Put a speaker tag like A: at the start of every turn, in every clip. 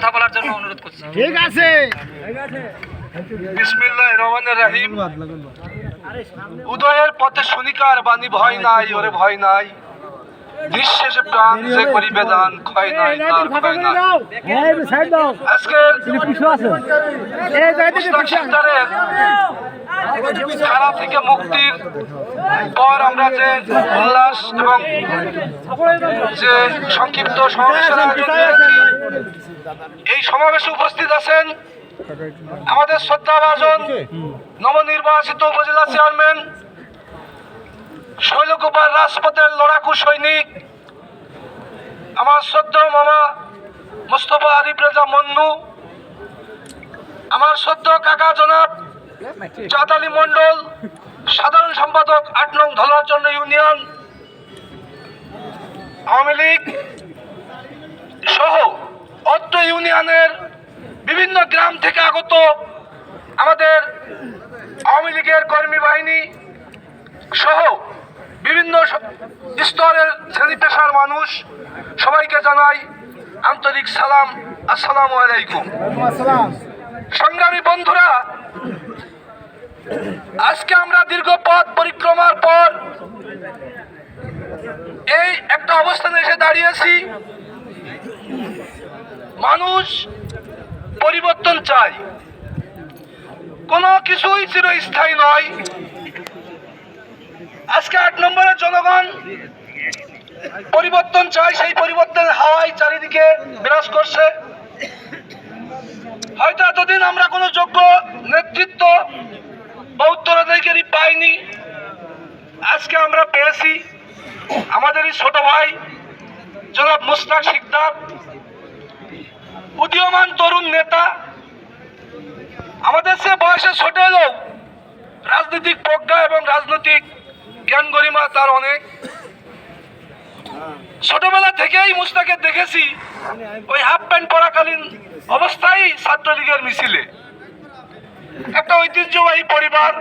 A: কথা বলার জন্য অনুরোধ করছি।
B: ঠিক আছে।
C: বিসমিল্লাহ রহমানের রাহিম। উদয়ের পথে শুনিকার বাণী ভয় নাই ওরে ভয় নাই। নিঃশেষে প্রাণ যে করিবে দান ক্ষয় নাই তার ক্ষয় নাই। আজকের খারাপ থেকে মুক্তির পর আমরা যে উল্লাস এবং যে সংক্ষিপ্ত সমাবেশের আয়োজন করেছি এই সমাবেশে উপস্থিত আছেন আমাদের শ্রদ্ধাভাজন নবনির্বাচিত উপজেলা চেয়ারম্যান শৈলকুপার রাজপথের লড়াকু সৈনিক, আমার শ্রদ্ধা মামা মোস্তফা আরিফ মন্নু, আমার শ্রদ্ধ কাকা জনাব চাঁদ আলী মন্ডল সাধারণ সম্পাদক আট নং ধলাচন্দ্র ইউনিয়ন, আওয়ামী লীগ সহ অত্র ইউনিয়নের বিভিন্ন গ্রাম থেকে আগত আমাদের আওয়ামী লীগের কর্মী বাহিনী সহ বিভিন্ন স্তরের শ্রেণি পেশার মানুষ সবাইকে জানাই আন্তরিক সালাম। আসসালাম আলাইকুম। সংগ্রামী বন্ধুরা, আজকে আমরা দীর্ঘ পথ পরিক্রমার পর এই একটা অবস্থানে এসে দাঁড়িয়েছি। মানুষ পরিবর্তন চাই কোনো কিছুই চিরস্থায়ী নয়। আজকে আট নম্বরের জনগণ পরিবর্তন চাই সেই পরিবর্তনের হাওয়াই চারিদিকে বিরাজ করছে। হয়তো এতদিন আমরা কোনো যোগ্য নেতৃত্ব বা উত্তরাধিকারী পাইনি। আজকে আমরা পেয়েছি। আমাদেরই ছোট ভাই জনাব মুস্তাক শিকদার উদীয়মান তরুণ নেতা। আমাদের সে বয়সে ছোট হলেও রাজনৈতিক প্রজ্ঞা এবং রাজনৈতিক জ্ঞান গরিমা তার অনেক। ছোটবেলা থেকেই মুস্তাকে দেখেছি ওই হাফ প্যান্ট পরাকালীন অবস্থায় ছাত্রলীগের মিছিলে। একটা ঐতিহ্যবাহী পরিবার।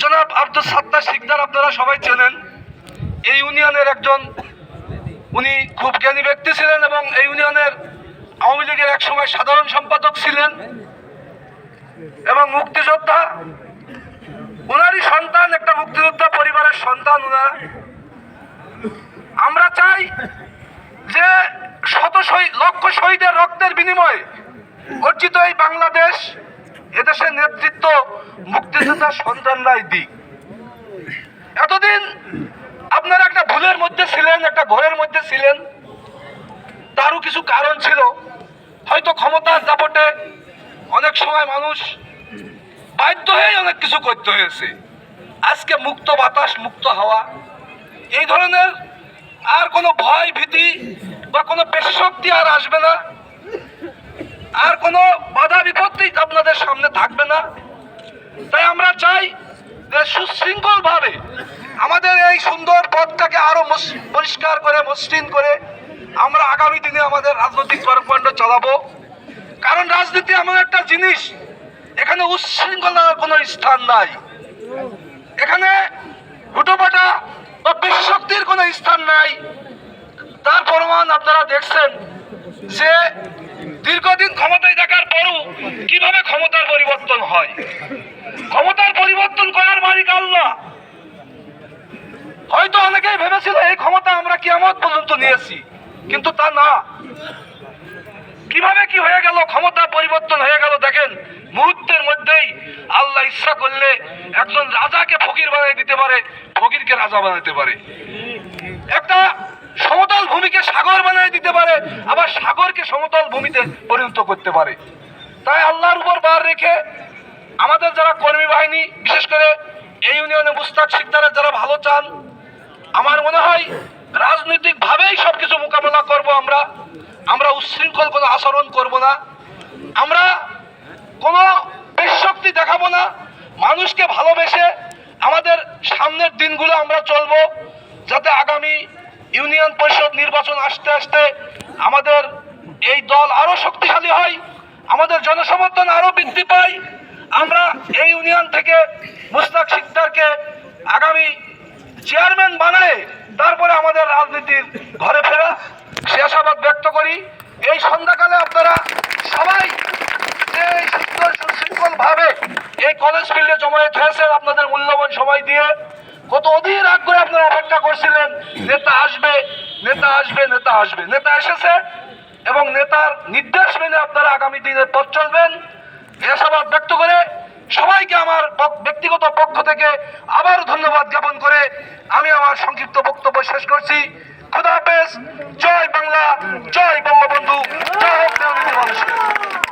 C: জনাব আব্দুল সাত্তার শিকদার আপনারা সবাই চেনেন। এই ইউনিয়নের একজন, উনি খুব জ্ঞানী ব্যক্তি ছিলেন এবং এই ইউনিয়নের আওয়ামী লীগের এক সময় সাধারণ সম্পাদক ছিলেন এবং মুক্তিযোদ্ধা। ওনারই সন্তান, একটা মুক্তিযোদ্ধা পরিবারের সন্তান ওনারা আমরা চাই যে শত লক্ষ শহীদের রক্তের বিনিময়ে অর্জিত এই বাংলাদেশ এদেশের নেতৃত্ব মুক্তিযোদ্ধার সন্তানরাই দিক। এতদিন আপনারা একটা ভুলের মধ্যে ছিলেন, একটা ঘরের মধ্যে ছিলেন। তারও কিছু কারণ ছিল। হয়তো ক্ষমতার দাপটে অনেক সময় মানুষ বাধ্য হয়ে অনেক কিছু করতে হয়েছে। আজকে মুক্ত বাতাস, মুক্ত হাওয়া, এই ধরনের আর কোনো ভয় ভীতি বা কোনো পেশক্তি আর আসবে না। আর কোনো বাধা বিপত্তি আপনাদের সামনে থাকবে না। তাই আমরা চাই যে সুশৃঙ্খল ভাবে আমাদের এই সুন্দর পথটাকে আরও পরিষ্কার করে, মসৃণ করে আমরা আগামী দিনে আমাদের রাজনৈতিক কর্মকাণ্ড চালাবো। কারণ রাজনীতি এমন একটা জিনিস, এখানে উচ্ছৃঙ্খলার কোনো স্থান নাই। এখানে হুটোপাটা বা পেশি শক্তির কোনো স্থান নাই। তার প্রমাণ আপনারা দেখছেন যে দীর্ঘদিন ক্ষমতায় থাকার পরও কীভাবে ক্ষমতার পরিবর্তন হয়। ক্ষমতার পরিবর্তন করার মালিক আল্লাহ। হয়তো অনেকেই ভেবেছিল এই ক্ষমতা আমরা কিয়ামত পর্যন্ত নিয়েছি। কিন্তু তা না। কীভাবে কি হয়ে গেল? ক্ষমতা পরিবর্তন হয়ে গেল দেখেন। মুহূর্তের মধ্যেই আল্লাহ ইচ্ছা করলে একজন রাজাকে ফকির বানিয়ে দিতে পারে, ফকিরকে রাজা বানাতে পারে। একটা সমতল ভূমিকে সাগর বানিয়ে দিতে পারে, আবার সাগরকে সমতল ভূমিতে পরিণত করতে পারে। তাই আল্লাহর উপর বার রেখে আমাদের যারা কর্মী বাহিনী, বিশেষ করে এই ইউনিয়নে মুস্তাক শিকদারের যারা ভালো চান, আমার মনে হয় রাজনৈতিক ভাবেই সবকিছু মোকাবেলা করব আমরা। আমরা উচ্ছৃঙ্খল কোনো আচরণ করব না। আমরা কোনো পেশক্তি দেখাবো না। মানুষকে ভালোবেসে আমাদের সামনের দিনগুলো আমরা চলবো, যাতে আগামী ইউনিয়ন পরিষদ নির্বাচন আসতে আসতে আমাদের এই দল আরও শক্তিশালী হয়, আমাদের জনসমর্থন আরও বৃদ্ধি পায়। আমরা এই ইউনিয়ন থেকে মুস্তাক সিকদারকে আগামী চেয়ারম্যান বানায় তারপরে আমাদের রাজনীতির ঘরে ফেরা। সে আশাবাদ ব্যক্ত করি। এই সন্ধ্যাকালে আপনারা সবাই যে সুশৃঙ্খল ভাবে এই কলেজ ফিল্ডে জমায়েত হয়েছে আপনাদের মূল্যবান সময় দিয়ে কত অধীর আগ্রহে আপনারা অপেক্ষা করছিলেন, নেতা আসবে নেতা আসবে নেতা আসবে। নেতা এসেছে এবং নেতার নির্দেশ মেনে আপনারা আগামী দিনের পথ চলবেন। এই আশাবাদ ব্যক্ত করে সবাইকে আমার ব্যক্তিগত পক্ষ থেকে আবার ধন্যবাদ জ্ঞাপন করে আমি আমার সংক্ষিপ্ত বক্তব্য শেষ করছি। খোদা জয় বাংলা, জয় বঙ্গবন্ধু, জয় হোক